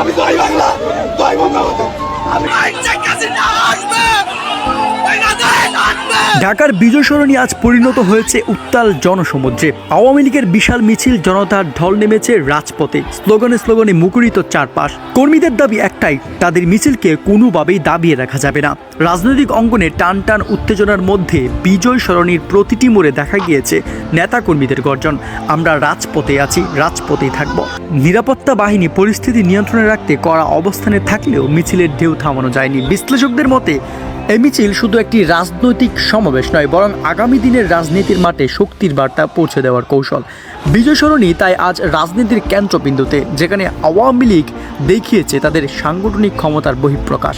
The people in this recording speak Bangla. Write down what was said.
আমি জয় বাংলা জয় বঙ্গবন্ধু। আমি হাসিনা আসবে বাংলাদেশ আসবে! ঢাকার বিজয় সরণি আজ পরিণত হয়েছে উত্তাল জনসমুদ্রে। আওয়ামী লীগের বিশাল মিছিল জনতার ঢল নেমেছে রাজপথে। স্লোগানে স্লোগানে মুখরিত চারপাশ। কর্মীদের দাবি একটাই, তাদের মিছিলকে কোনোভাবেই দাবিয়ে রাখা যাবে না। রাজনৈতিক অঙ্গনে টান টান উত্তেজনার মধ্যে বিজয় সরণির প্রতিটি মোড়ে দেখা গিয়েছে নেতাকর্মীদের গর্জন। আমরা রাজপথে আছি, রাজপথেই থাকব। নিরাপত্তা বাহিনী পরিস্থিতি নিয়ন্ত্রণে রাখতে কড়া অবস্থানে থাকলেও মিছিলের ঢেউ থামানো যায়নি। বিশ্লেষকদের মতে এই মিছিল শুধু একটি রাজনৈতিক সমাবেশ নয়, বরং আগামী দিনের রাজনীতির মাঠে শক্তির বার্তা পৌঁছে দেওয়ার কৌশল। বিজয় সরণী তাই আজ রাজনীতির কেন্দ্রবিন্দুতে, যেখানে আওয়ামী লীগ দেখিয়েছে তাদের সাংগঠনিক ক্ষমতার বহিঃপ্রকাশ।